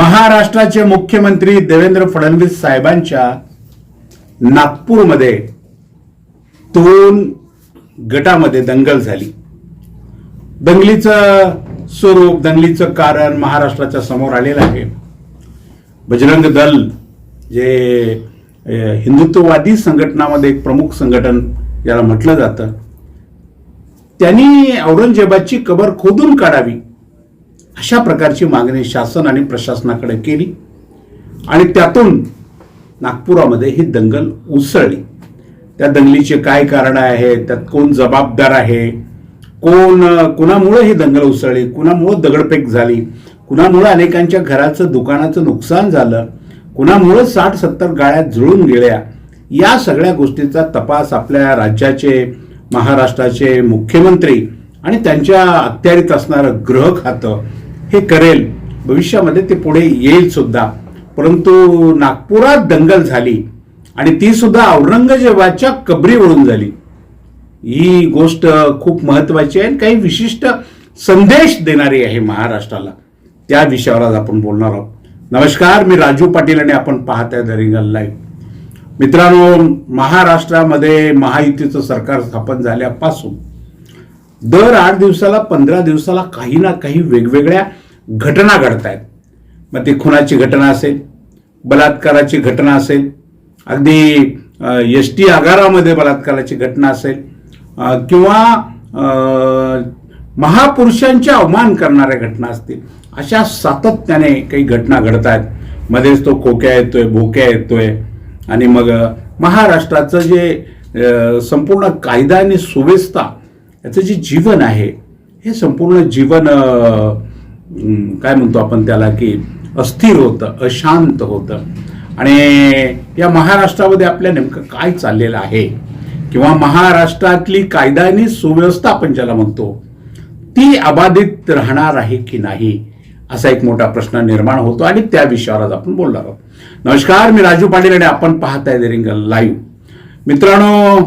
महाराष्ट्राचे मुख्यमंत्री देवेंद्र फडणवीस साहेबांच्या नागपूरमध्ये दोन गटामध्ये दंगल झाली. दंगलीचं स्वरूप दंगलीचं कारण महाराष्ट्राच्या समोर आलेलं आहे. बजरंग दल जे हिंदुत्ववादी संघटनामध्ये एक प्रमुख संघटन याला म्हटलं जातं त्यांनी औरंगजेबाची कबर खोदून काढावी. अशा प्रकारची मागणी शासन आणि प्रशासनाकडे केली आणि त्यातून नागपुरामध्ये ही दंगल उसळली. त्या दंगलीचे काय कारण आहे? त्यात कोण जबाबदार आहे? कोण कुणामुळं ही दंगल उसळली? कुणामुळं दगडफेक झाली? कुणामुळं अनेकांच्या घराचं दुकानाचं नुकसान झालं? कुणामुळं साठ सत्तर गाड्या जुळून गेल्या? या सगळ्या गोष्टीचा तपास आपल्या राज्याचे महाराष्ट्राचे मुख्यमंत्री आणि त्यांच्या अखत्यारीत असणारं गृह खातं हे करेल. भविष्यामध्ये ते पुढे येईल सुद्धा. परंतु नागपुरात दंगल झाली आणि ती सुद्धा औरंगजेबाच्या कबरीवरून झाली. ही गोष्ट खूप महत्वाची आहे आणि काही विशिष्ट संदेश देणारी आहे महाराष्ट्राला. त्या विषयावर आज आपण बोलणार आहोत. नमस्कार मी राजू पाटील आणि आपण पाहत आहे द लाईव्ह. मित्रांनो महाराष्ट्रामध्ये महायुतीचं सरकार स्थापन झाल्यापासून दर आठ दिवसाला पंधरा दिवसाला काही ना काही वेगवेगळ्या घटना घडत आहेत मग ती खुनाची घटना असेल बलात्काराची घटना असेल अगदी एस टी आगारामध्ये बलात्काराची घटना असेल किंवा महापुरुषांचे अवमान करणाऱ्या घटना असतील अशा सातत्याने काही घटना घडत आहेत मध्येच तो खोक्या येतोय भोक्या येतोय आणि मग महाराष्ट्राचं जे संपूर्ण कायदा आणि सुव्यवस्था याचं जे जीवन आहे हे संपूर्ण जीवन काय म्हणतो आपण त्याला की अस्थिर होतं अशांत होतं. आणि या महाराष्ट्रामध्ये आपल्या नेमकं काय चाललेलं आहे? किंवा महाराष्ट्रातली कायदानी सुव्यवस्था आपण ज्याला म्हणतो ती अबाधित राहणार आहे की नाही? असा एक मोठा प्रश्न निर्माण होतो आणि त्या विषयावर आज आपण बोलणार आहोत. नमस्कार मी राजू पाटील आणि आपण पाहताय रिंगल लाईव्ह मित्रांनो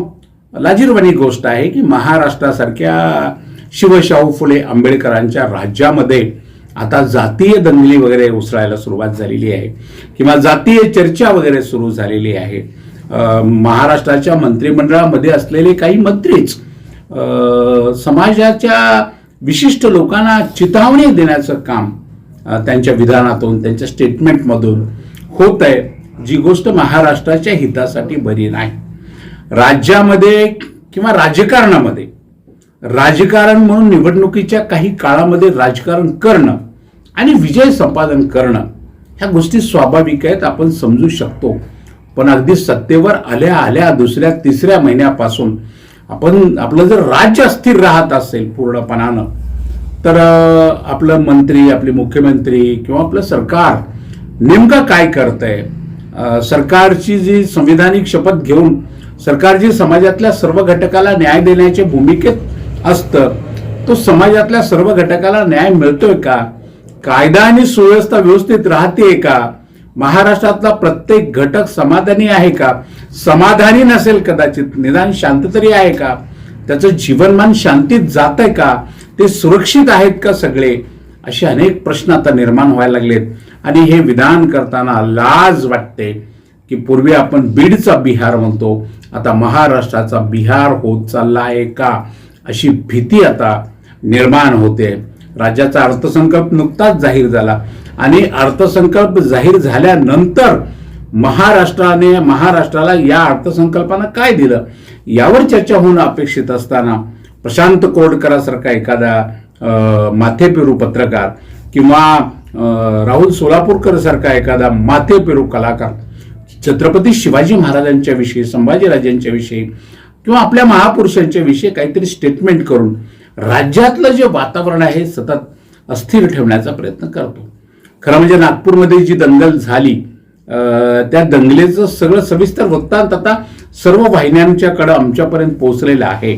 लाजीरवाणी गोष्ट आहे की महाराष्ट्रासारख्या शिवशाहू फुले आंबेडकरांच्या राज्यामध्ये आता जातीय दंगली वगैरे उसळायला सुरुवात झालेली आहे किंवा जातीय चर्चा वगैरे सुरू झालेली आहे. महाराष्ट्राच्या मंत्रिमंडळामध्ये असलेले काही मंत्रीच समाजाच्या विशिष्ट लोकांना चितावणी देण्याचं काम त्यांच्या विधानातून त्यांच्या स्टेटमेंटमधून होत आहे जी गोष्ट महाराष्ट्राच्या हितासाठी बरी नाही. राज्यामध्ये किंवा राजकारणामध्ये राजकारण म्हणून निवडणुकीच्या काही काळामध्ये राजकारण करणं आणि विजय संपादन करणं ह्या गोष्टी स्वाभाविक आहेत आपण समजू शकतो. पण अगदी सत्तेवर आल्या आल्या दुसऱ्या तिसऱ्या महिन्यापासून आपण आपलं जर राज्य अस्थिर राहत असेल पूर्णपणानं तर आपलं मंत्री आपले मुख्यमंत्री किंवा आपलं सरकार नेमकं काय करतंय? आहे सरकारची जी संविधानिक शपथ घेऊन सरकार जी समाजातल्या सर्व घटकाला न्याय देण्याच्या भूमिकेत असतं. तो समाजातल्या सर्व घटकाला न्याय मिळतोय का? कायदा आणि सुव्यवस्था व्यवस्थित राहते का? महाराष्ट्रातला प्रत्येक घटक समाधानी आहे का? समाधानी नसेल कदाचित निदान शांत तरी आहे का? त्याचं जीवनमान शांतीत जात आहे का? ते सुरक्षित आहेत का सगळे? असे अनेक प्रश्न आता निर्माण व्हायला लागलेत. आणि हे विधान करताना लाज वाटते की पूर्वी आपण बीडचा बिहार म्हणतो आता महाराष्ट्राचा बिहार होत चालला आहे का? अशी भीती आता निर्माण होते. राज्याचा अर्थसंकल्प नुकताच जाहीर झाला. आणि अर्थसंकल्प जाहीर झाल्यानंतर महाराष्ट्राने महाराष्ट्राला या अर्थसंकल्पानं काय दिलं? यावर चर्चा होणं अपेक्षित असताना प्रशांत कोरडकरासारखा एखादा माथेपेरू पत्रकार किंवा राहुल सोलापूरकर सारखा एखादा माथेपेरू कलाकार छत्रपती शिवाजी महाराजांच्या विषयी संभाजीराजांच्या विषयी किंवा आपल्या महापुरुषांच्या विषयी काहीतरी स्टेटमेंट करून राज्यातलं जे वातावरण आहे सतत अस्थिर ठेवण्याचा प्रयत्न करतो. खरं म्हणजे नागपूरमध्ये जी दंगल झाली त्या दंगलेचं सगळं सविस्तर वृत्तांत आता सर्व वाहिन्यांच्याकडं आमच्यापर्यंत पोहोचलेलं आहे.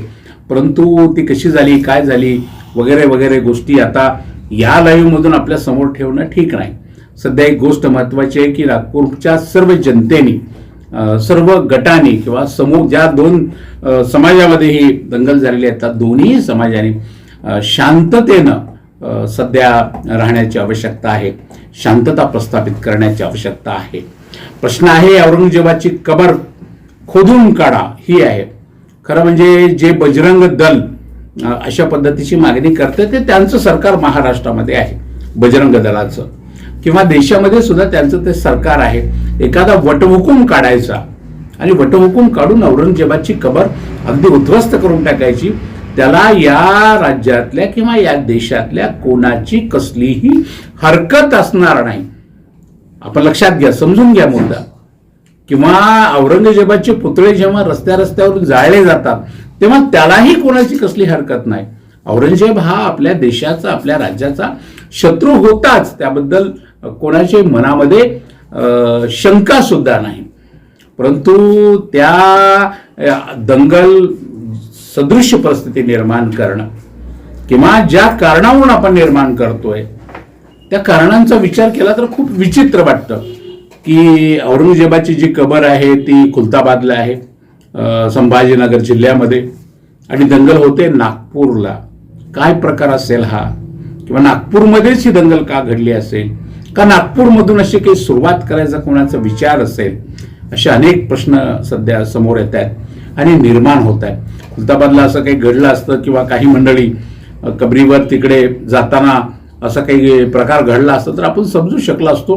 परंतु ती कशी झाली काय झाली वगैरे वगैरे गोष्टी आता या लाईव्हमधून आपल्यासमोर ठेवणं ठीक नाही. सध्या एक गोष्ट महत्त्वाची आहे की नागपूरच्या सर्व जनतेने सर्व गटांनी किंवा समूह ज्या दोन समाजामध्ये ही दंगल झालेली आहेत त्या दोन्ही समाजाने शांततेनं सध्या राहण्याची आवश्यकता आहे शांतता प्रस्थापित करण्याची आवश्यकता आहे. प्रश्न आहे औरंगजेबाची कबर खोदून काढा ही आहे. खरं म्हणजे जे बजरंग दल अशा पद्धतीची मागणी करते ते त्यांचं सरकार महाराष्ट्रामध्ये आहे बजरंग दलाचं. किंवा देशामध्ये सुद्धा त्यांचं ते सरकार आहे. एखादा वटहुकूम काढायचा आणि वटहुकूम काढून औरंगजेबाची कबर अगदी उद्ध्वस्त करून टाकायची त्याला या राज्यातल्या किंवा या देशातल्या कोणाची कसलीही हरकत असणार नाही. आपण लक्षात घ्या समजून घ्या मुद्दा. किंवा औरंगजेबाचे पुतळे जेव्हा रस्त्या रस्त्यावरून जाळले जातात तेव्हा त्यालाही कोणाची कसली हरकत नाही. औरंगजेब हा आपल्या देशाचा आपल्या राज्याचा शत्रू होताच. त्याबद्दल कोणाच्याही मनामध्ये शंका सुद्धा नाही. परंतु त्या दंगल सदृश परिस्थिती निर्माण करणं किंवा ज्या कारणावरून आपण निर्माण करतोय त्या कारणांचा विचार केला तर खूप विचित्र वाटतं की औरंगजेबाची जी कबर आहे ती खुलताबादला आहे संभाजीनगर जिल्ह्यामध्ये. आणि दंगल होते नागपूरला. काय प्रकार असेल हा? किंवा नागपूरमध्येच ही दंगल का घडली असेल? का नागपूरमधून अशी काही सुरुवात करायचा कोणाचा विचार असेल? असे अनेक प्रश्न सध्या समोर येत आहेत आणि निर्माण होत आहेत. खुलताबादला असं काही घडलं असतं किंवा काही मंडळी कबरीवर तिकडे जाताना असा काही प्रकार घडला असता तर आपण समजू शकलो असतो.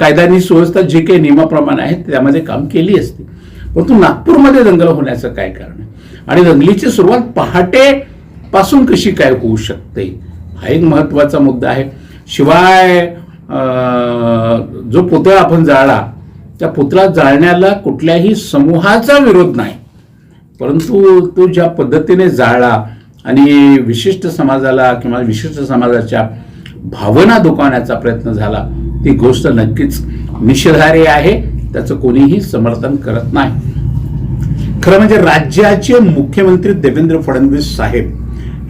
कायद्यानी सुव्यवस्था जे काही नियमाप्रमाणे आहेत त्यामध्ये काम केली असते. परंतु नागपूरमध्ये दंगल होण्याचं काय कारण आहे? आणि दंगलीची सुरुवात पहाटे पासून कशी काय होऊ शकते? हा एक महत्त्वाचा मुद्दा आहे. शिवाय जो पुतळा आपण जाळला त्या पुतळा जाळण्याला कुठल्याही समूहाचा विरोध नाही. परंतु तो ज्या पद्धतीने जाळला आणि विशिष्ट समाजाला किंवा विशिष्ट समाजाच्या भावना दुखावण्याचा प्रयत्न झाला ती गोष्ट नक्कीच निषेधार्ह आहे. त्याचं कोणीही समर्थन करत नाही. खरं म्हणजे राज्याचे मुख्यमंत्री देवेंद्र फडणवीस साहेब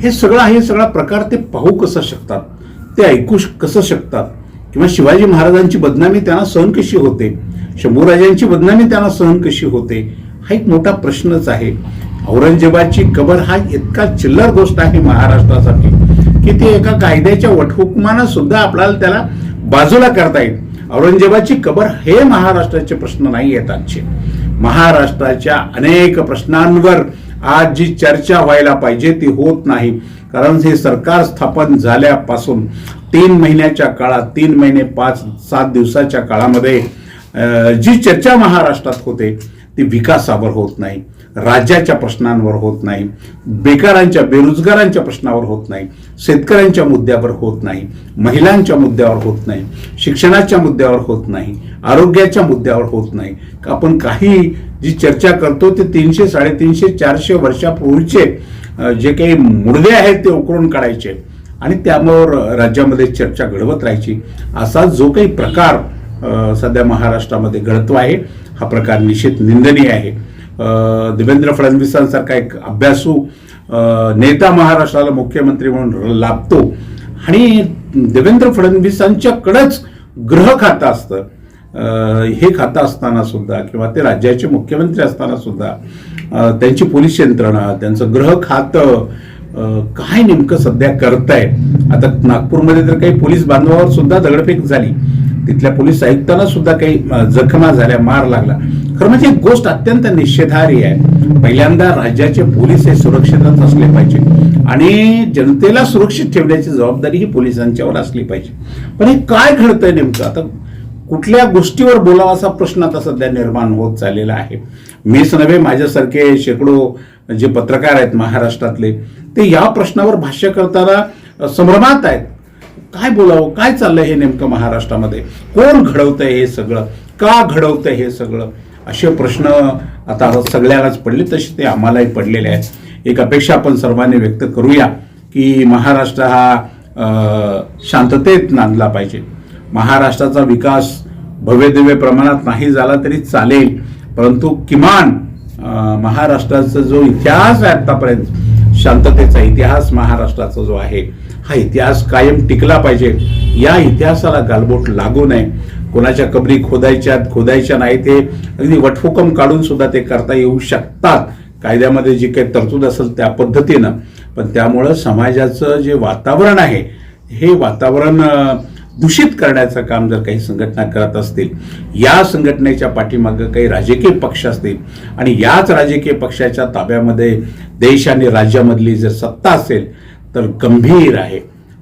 हे सगळं हे सगळा प्रकार ते पाहू कसं शकतात? ते ऐकू कसं शकतात? किंवा शिवाजी महाराजांची बदनामी त्यांना सहन कशी होते? शंभूराजांची बदनामी त्यांना सहन कशी होते? हा एक मोठा प्रश्नच आहे. औरंगजेबाची कबर हा इतका चिल्लर गोष्ट आहे महाराष्ट्रासाठी की ती एका कायद्याच्या वटहुकमानं सुद्धा आपल्याला त्याला बाजूला करता येईल. औरंगजेबाची कबर हे महाराष्ट्राचे प्रश्न नाही आहेत आजचे. महाराष्ट्राच्या अनेक प्रश्नांवर आज जी चर्चा व्हायला पाहिजे ती होत नाही कारण हे सरकार स्थापन झाल्यापासून तीन महिन्याच्या काळात तीन महिने पाच सात दिवसाच्या काळामध्ये जी चर्चा महाराष्ट्रात होते ती विकासावर होत नाही राज्याच्या प्रश्नांवर होत नाही बेकारांच्या बेरोजगारांच्या प्रश्नावर होत नाही शेतकऱ्यांच्या मुद्द्यावर होत नाही महिलांच्या मुद्द्यावर होत नाही शिक्षणाच्या मुद्द्यावर होत नाही आरोग्याच्या मुद्द्यावर होत नाही. आपण काही जी चर्चा करतो ते तीनशे साडेतीनशे चारशे वर्षापूर्वीचे जे काही मुर्दे आहेत ते उकरून काढायचे. आणि त्यामुळं राज्यामध्ये चर्चा घडवत राहायची. असा जो काही प्रकार सध्या महाराष्ट्रामध्ये घडतो आहे हा प्रकार निश्चित निंदनीय आहे. देवेंद्र फडणवीसांसारखा एक अभ्यासू नेता महाराष्ट्राला मुख्यमंत्री म्हणून लाभतो. आणि देवेंद्र फडणवीसांच्याकडंच ग्रह खातं असतं. हे खातं असताना सुद्धा किंवा ते राज्याचे मुख्यमंत्री असताना सुद्धा त्यांची पोलीस यंत्रणा त्यांचं ग्रह खातं काय नेमकं सध्या करताय? आता नागपूरमध्ये तर काही पोलीस बांधवावर सुद्धा दगडफेक झाली. तिथल्या पोलीस आयुक्तांना सुद्धा काही जखमा झाल्या मार लागला. खरं म्हणजे एक गोष्ट अत्यंत निषेधार्य आहे. पहिल्यांदा राज्याचे पोलीस हे सुरक्षितच असले पाहिजे. आणि जनतेला सुरक्षित ठेवण्याची जबाबदारी ही पोलिसांच्यावर असली पाहिजे. पण हे काय घडतंय नेमकं? आता कुठल्या गोष्टीवर बोलावा असा प्रश्न आता सध्या निर्माण होत चाललेला आहे? मीच नव्हे माझ्यासारखे शेकडो जे पत्रकार आहेत महाराष्ट्रातले ते या प्रश्नावर भाष्य करताना संभ्रमात आहेत. काय बोलावं काय चाललंय हे नेमकं महाराष्ट्रामध्ये? कोण घडवतंय हे सगळं? का घडवतंय हे सगळं? असे प्रश्न आता सगळ्यालाच पडले तसे ते आम्हालाही पडलेले आहेत. एक अपेक्षा आपण सर्वांनी व्यक्त करूया की महाराष्ट्र हा शांततेत नांदला पाहिजे. महाराष्ट्राचा विकास भव्यदिव्य प्रमाणात नाही झाला तरी चालेल परंतु किमान महाराष्ट्राचा जो इतिहास आहे आतापर्यंत शांततेचा इतिहास महाराष्ट्राचा जो आहे हा इतिहास कायम टिकला पाहिजे. या इतिहासाला गालबोट लागू नये. कोणाच्या कबरी खोदायच्या खोदायच्या नाही ते अगदी वटफुकम काढून सुद्धा ते करता येऊ शकतात. कायद्यामध्ये जी काही तरतूद असेल त्या पद्धतीनं. पण त्यामुळं समाजाचं जे वातावरण आहे हे वातावरण दूषित करण्याचं काम जर काही संघटना करत असतील या संघटनेच्या पाठीमागं काही राजकीय पक्ष असतील आणि याच राजकीय पक्षाच्या ताब्यामध्ये देश आणि राज्यामधली जर सत्ता असेल तर गंभीर आहे.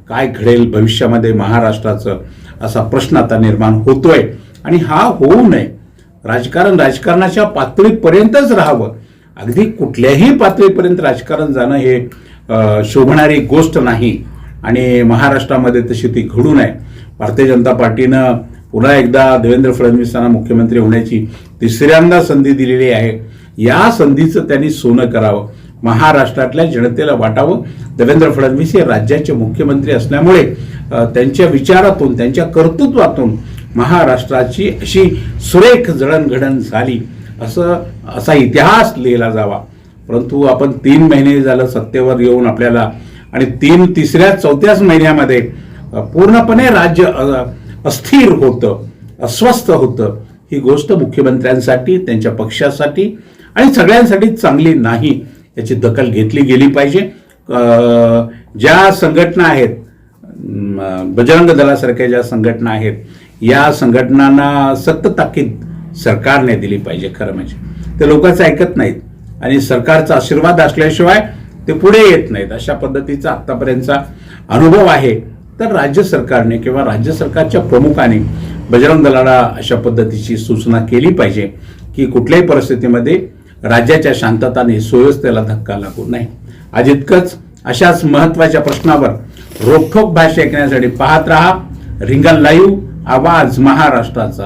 काय घडेल भविष्यामध्ये महाराष्ट्राचं असा प्रश्न आता निर्माण होतोय. आणि हा होऊ नये. राजकारण राजकारणाच्या पातळीपर्यंतच राहावं. अगदी कुठल्याही पातळीपर्यंत राजकारण जाणं हे शोभणारी गोष्ट नाही. आणि महाराष्ट्रामध्ये तशी ती घडू नये. भारतीय जनता पार्टीनं पुन्हा एकदा देवेंद्र फडणवीसांना मुख्यमंत्री होण्याची तिसऱ्यांदा संधी दिलेली आहे. या संधीचं त्यांनी सोनं करावं. महाराष्ट्रातल्या जनतेला वाटावं. देवेंद्र फडणवीस हे राज्याचे मुख्यमंत्री असल्यामुळे त्यांच्या विचारातून त्यांच्या कर्तृत्वातून महाराष्ट्राची अशी सुरेख जडणघडण झाली. असं असा इतिहास लिहिला जावा. परंतु आपण तीन महिने झालं सत्तेवर येऊन आपल्याला आणि तीन तिसऱ्या चौथ्याच महिन्यामध्ये पूर्णपणे राज्य अस्थिर होतं अस्वस्थ होतं. ही गोष्ट मुख्यमंत्र्यांसाठी त्यांच्या पक्षासाठी आणि सगळ्यांसाठी चांगली नाही याची दखल घेतली गेली पाहिजे. ज्या संघटना आहेत बजरंग दलासारख्या ज्या संघटना आहेत या संघटनांना सक्त ताकीद सरकारने दिली पाहिजे खरं म्हणजे. ते लोकांचं ऐकत नाहीत आणि सरकारचा आशीर्वाद असल्याशिवाय ते पुढे येत नाहीत. अशा पद्धतीचा आत्तापर्यंतचा अनुभव आहे. तर राज्य सरकारने किंवा राज्य सरकारच्या प्रमुखाने बजरंग दलाला अशा पद्धतीची सूचना केली पाहिजे की कुठल्याही परिस्थितीमध्ये राज्याच्या शांतताने सुव्यवस्थेला धक्का लागू नये. आज इतकंच. अशाच महत्त्वाच्या प्रश्नावर रोखोक भाषा ऐकण्यासाठी पाहत रहा. रिंगण लाईव्ह आवाज महाराष्ट्राचा.